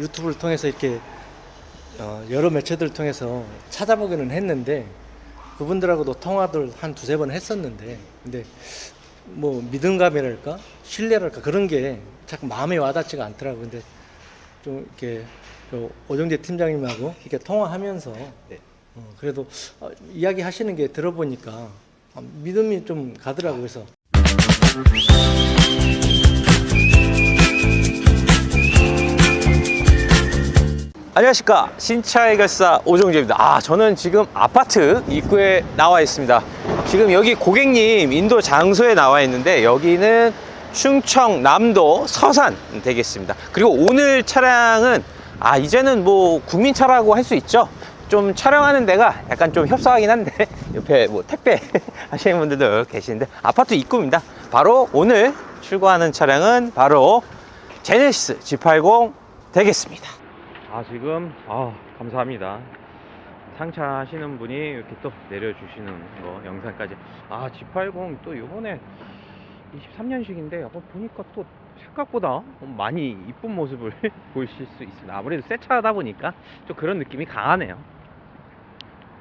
유튜브를 통해서 이렇게 어, 여러 매체들을 통해서 찾아보기는 했는데 그분들하고도 통화들 한 두세 번 했었는데 근데 뭐 믿음감이랄까 신뢰랄까 그런 게 자꾸 마음에 와닿지가 않더라고요. 근데 좀 이렇게 그 오정재 팀장님하고 이렇게 통화하면서 어, 그래도 어, 이야기 하시는 게 들어보니까 아, 믿음이 좀 가더라고요. 그래서 안녕하십니까. 신차 해결사 오종재입니다. 아 저는 지금 아파트 입구에 나와 있습니다. 지금 여기 고객님 인도 장소에 나와 있는데 여기는 충청 남도 서산 되겠습니다. 그리고 오늘 차량은 아 이제는 뭐 국민차라고 할 수 있죠. 좀 촬영하는 데가 약간 좀 협소하긴 한데 옆에 뭐 택배 하시는 분들도 계시는데 아파트 입구입니다. 바로 오늘 출고하는 차량은 바로 제네시스 G80 되겠습니다 아 지금? 아 감사합니다. 상차하시는 분이 이렇게 또 내려주시는 거 영상까지. 아 G80 또 요번에 23년식인데 어, 보니까 또 생각보다 많이 이쁜 모습을 보실 수 있습니다. 아무래도 새 차다 보니까 좀 그런 느낌이 강하네요.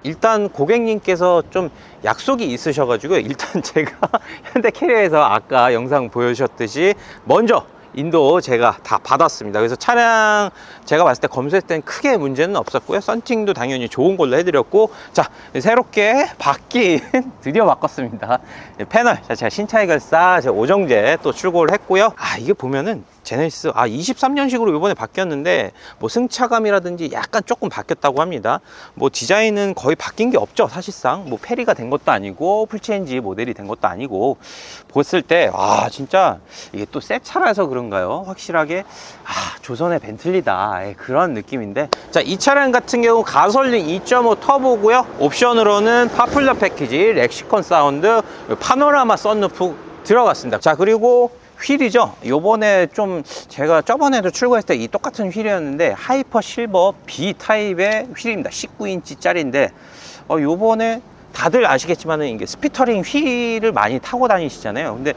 일단 고객님께서 좀 약속이 있으셔가지고 일단 제가 현대 캐리어에서 아까 영상 보여주셨듯이 먼저 인도 제가 다 받았습니다. 그래서 차량 제가 봤을 때 검수했을 땐 크게 문제는 없었고요. 썬팅도 당연히 좋은 걸로 해드렸고 자 새롭게 바뀐 드디어 바꿨습니다. 패널 자체가 신차 해결사 제 오정재 또 출고를 했고요. 아 이게 보면은 제네시스 아 23년식으로 이번에 바뀌었는데 뭐 승차감이라든지 약간 조금 바뀌었다고 합니다. 뭐 디자인은 거의 바뀐 게 없죠 사실상 뭐 페리가 된 것도 아니고 풀체인지 모델이 된 것도 아니고 봤을 때 아 진짜 이게 또 새 차라서 그런가요? 확실하게 아 조선의 벤틀리다 예, 그런 느낌인데 자 이 차량 같은 경우 가솔린 2.5 터보고요 옵션으로는 파플러 패키지 렉시콘 사운드 파노라마 썬루프 들어갔습니다. 자 그리고 휠이죠. 요번에 좀 제가 저번에도 출고했을 때 이 똑같은 휠이었는데 하이퍼 실버 B 타입의 휠입니다. 19인치 짜리인데 어 요번에 다들 아시겠지만은 이게 스피터링 휠을 많이 타고 다니시잖아요. 근데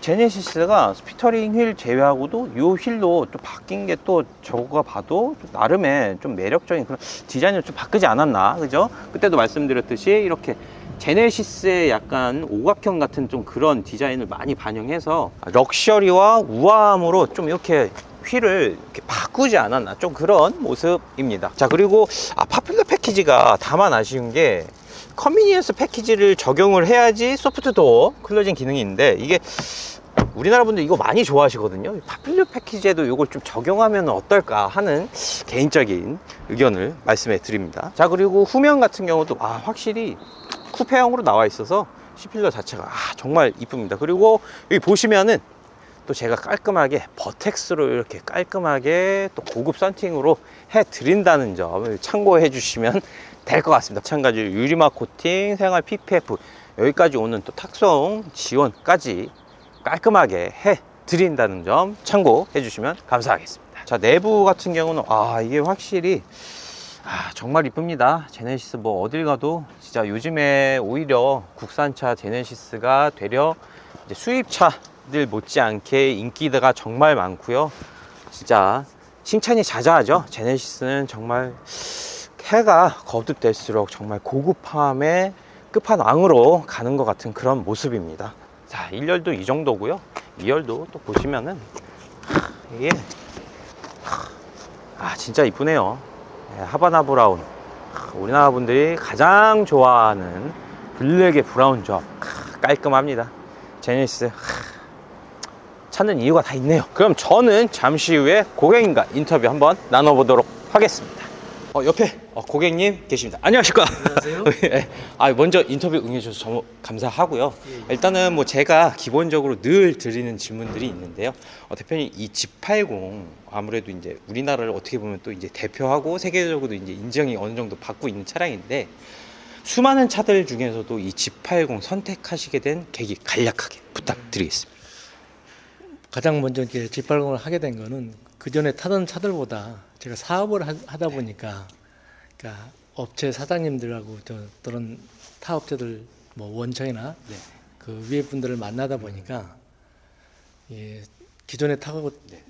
제네시스가 스피터링 휠 제외하고도 요 휠로 또 바뀐 게 또 저거 봐도 좀 나름의 좀 매력적인 그런 디자인을 좀 바꾸지 않았나 그죠? 그때도 말씀드렸듯이 이렇게 제네시스의 약간 오각형 같은 좀 그런 디자인을 많이 반영해서 럭셔리와 우아함으로 좀 이렇게 휠을 이렇게 바꾸지 않았나 좀 그런 모습입니다. 자 그리고 아 파퓰러 패키지가 다만 아쉬운 게 컨비니언스 패키지를 적용을 해야지 소프트 도어 클로징 기능이 있는데 이게 우리나라 분들 이거 많이 좋아하시거든요. 파퓰러 패키지에도 이걸 좀 적용하면 어떨까 하는 개인적인 의견을 말씀해 드립니다. 자 그리고 후면 같은 경우도 아 확실히 쿠페형으로 나와 있어서 C필러 자체가 아, 정말 이쁩니다. 그리고 여기 보시면은 또 제가 깔끔하게 버텍스로 이렇게 깔끔하게 또 고급 썬팅으로 해 드린다는 점 참고해 주시면 될 것 같습니다. 마찬가지로 유리막 코팅, 생활 PPF 여기까지 오는 또 탁송 지원까지 깔끔하게 해 드린다는 점 참고해 주시면 감사하겠습니다. 자 내부 같은 경우는 아 이게 확실히 아, 정말 이쁩니다. 제네시스 뭐 어딜 가도 진짜 요즘에 오히려 국산차 제네시스가 되려 수입차들 못지않게 인기가 정말 많고요. 진짜 칭찬이 자자하죠. 제네시스는 정말 해가 거듭될수록 정말 고급함의 끝판왕으로 가는 것 같은 그런 모습입니다. 자, 1열도 이 정도고요. 2열도 또 보시면은 하, 이게 하, 아 진짜 이쁘네요. 네, 하바나 브라운. 하, 우리나라 분들이 가장 좋아하는 블랙의 브라운 조합. 하, 깔끔합니다. 하, 찾는 이유가 다 있네요. 그럼 저는 잠시 후에 고객님과 인터뷰 한번 나눠보도록 하겠습니다 어, 옆에 어, 고객님 계십니다 안녕하십니까 안녕하세요. 예. 아, 먼저 인터뷰 응해주셔서 정말 감사하고요. 일단은 뭐 제가 기본적으로 늘 드리는 질문들이 있는데요. 어, 대표님 이 G80 아무래도 이제 우리나라를 어떻게 보면 또 이제 대표하고 세계적으로도 이제 인정이 어느 정도 받고 있는 차량인데 수많은 차들 중에서도 이 G80 선택하시게 된 계기 간략하게 부탁드리겠습니다. 가장 먼저 이렇게 G80을 하게 된 거는 그 전에 타던 차들보다 제가 사업을 하, 하다 보니까 그러니까 업체 사장님들하고 저 그런 타 업체들 뭐 원청이나 네. 그 위에 분들을 만나다 보니까 예, 기존에 타고 네.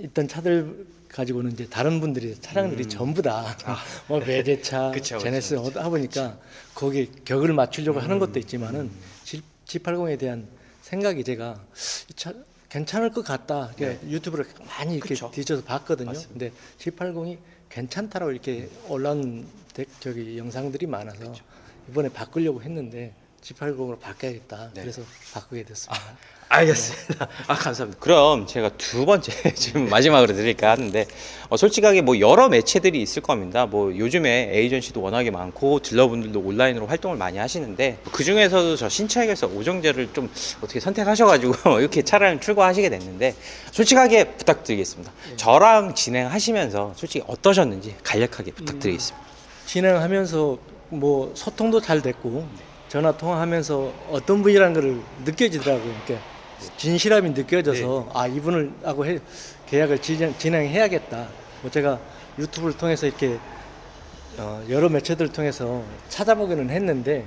있던 차들 가지고는 이제 다른 분들이 차량들이 전부 다뭐 외제차, 음. 아. 그쵸, 제네스 그쵸. 하다 보니까 거기에 격을 맞추려고 하는 음. 것도 있지만은 G80에 대한 생각이 제가 이 차, 괜찮을 것 같다. 이렇게 유튜브를 많이 이렇게 네. 그쵸. 뒤져서 봤거든요. 맞습니다. 근데 G80이 괜찮다라고 이렇게 올라온 데- 저기 영상들이 많아서 이번에 바꾸려고 했는데 G80으로 바꿔야겠다. 네. 그래서 바꾸게 됐습니다. 알겠습니다. 아 감사합니다. 그럼 제가 두 번째 질문 마지막으로 드릴까 하는데 어, 솔직하게 뭐 여러 매체들이 있을 겁니다. 뭐 요즘에 에이전시도 워낙에 많고 딜러분들도 온라인으로 활동을 많이 하시는데 그 중에서도 저 신차에서 오정제를 좀 어떻게 선택하셔가지고 이렇게 차량을 출고하시게 됐는데 솔직하게 부탁드리겠습니다. 저랑 진행하시면서 솔직히 어떠셨는지 간략하게 부탁드리겠습니다. 진행하면서 뭐 소통도 잘 됐고 전화 통화하면서 어떤 분이라는 것을 느껴지더라고요. 이렇게 진실함이 느껴져서 아 이분을 하고 해, 계약을 진행, 진행해야겠다. 뭐 제가 유튜브를 통해서 이렇게 어, 여러 매체들을 통해서 찾아보기는 했는데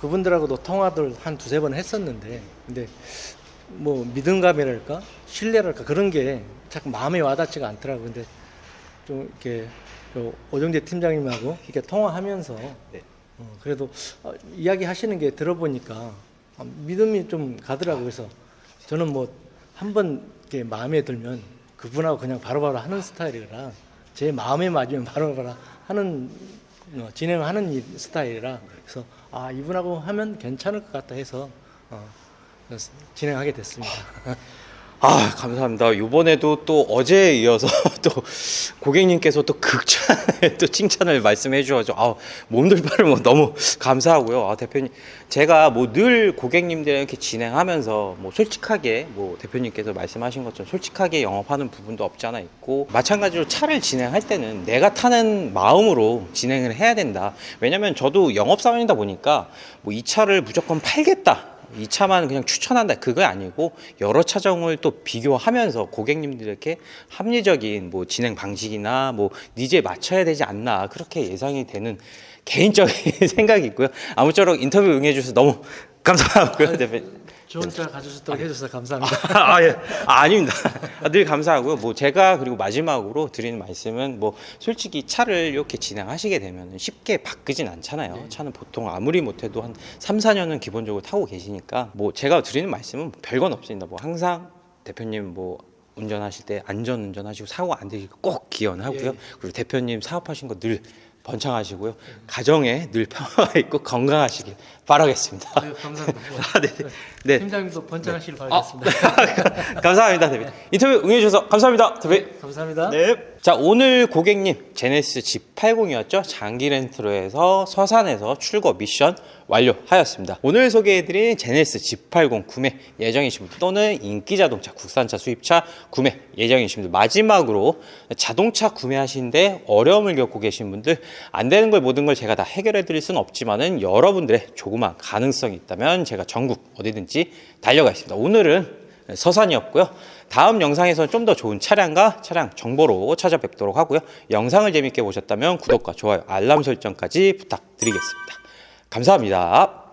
그분들하고도 통화들 한 두세 번 했었는데 근데 뭐 믿음감이랄까 신뢰랄까 그런 게 자꾸 마음에 와닿지가 않더라고요. 근데 좀 이렇게 저 오정재 팀장님하고 이렇게 통화하면서 네. 어, 그래도 어, 이야기 하시는 게 들어보니까 어, 믿음이 좀 가더라고요. 그래서 저는 뭐 한 번 이렇게 마음에 들면 그분하고 그냥 바로바로 하는 스타일이라 제 마음에 맞으면 바로바로 하는 어, 진행하는 이 스타일이라 그래서 아 이분하고 하면 괜찮을 것 같다 해서 어, 진행하게 됐습니다. 아 감사합니다. 이번에도 또 어제에 이어서 또 고객님께서 또 극찬 또 칭찬을 말씀해 주셔서 아 몸둘 바를 뭐 너무 감사하고요. 아 대표님 제가 뭐 늘 고객님들 이렇게 진행하면서 뭐 솔직하게 뭐 대표님께서 말씀하신 것처럼 솔직하게 영업하는 부분도 없지 않아 있고 마찬가지로 차를 진행할 때는 내가 타는 마음으로 진행을 해야 된다. 왜냐면 저도 영업 사원이다 보니까 뭐 이 차를 무조건 팔겠다. 이 차만 그냥 추천한다. 그거 아니고 여러 차종을 또 비교하면서 고객님들에게 합리적인 뭐 진행 방식이나 뭐 니즈에 맞춰야 되지 않나 그렇게 예상이 되는 개인적인 생각이 있고요. 아무쪼록 인터뷰 응해 주셔서 너무 감사하고요. 대표님 좋은 차 가져주도록 해주셔서 감사합니다. 아, 예. 아, 아닙니다. 아, 늘 감사하고요. 뭐 제가 그리고 마지막으로 드리는 말씀은 뭐 솔직히 차를 이렇게 진행하시게 되면 쉽게 바뀌진 않잖아요. 차는 보통 아무리 못해도 한 3, 4년은 기본적으로 타고 계시니까 뭐 제가 드리는 말씀은 별건 없습니다. 뭐 항상 대표님 뭐 운전하실 때 안전 운전하시고 사고 안 되시고 꼭 기원하고요. 예. 그리고 대표님 사업하신 거 늘 번창하시고요. 가정에 늘 평화가 있고 건강하시길 바라겠습니다. 아유, 감사합니다. 아, 네. 네. 팀장님도 번창하시길 아, 바라겠습니다. 감사합니다, 대표님. 인터뷰 응해주셔서 감사합니다, 대표님. 감사합니다. 네. 자, 오늘 고객님, 제네스 G80이었죠? 장기 렌트로 해서 서산에서 출고 미션 완료하였습니다. 오늘 소개해드린 제네스 G80 구매 예정이신 분들 또는 인기 자동차, 국산차 수입차 구매 예정이신 분들 마지막으로 자동차 구매하시는데 어려움을 겪고 계신 분들 안 되는 걸 모든 걸 제가 다 해결해 드릴 수는 없지만은 여러분들의 조그만 가능성이 있다면 제가 전국 어디든지 달려가 있습니다. 오늘은 서산이었고요. 다음 영상에서는 좀 더 좋은 차량과 차량 정보로 찾아뵙도록 하고요. 영상을 재밌게 보셨다면 구독과 좋아요, 알람 설정까지 부탁드리겠습니다. 감사합니다.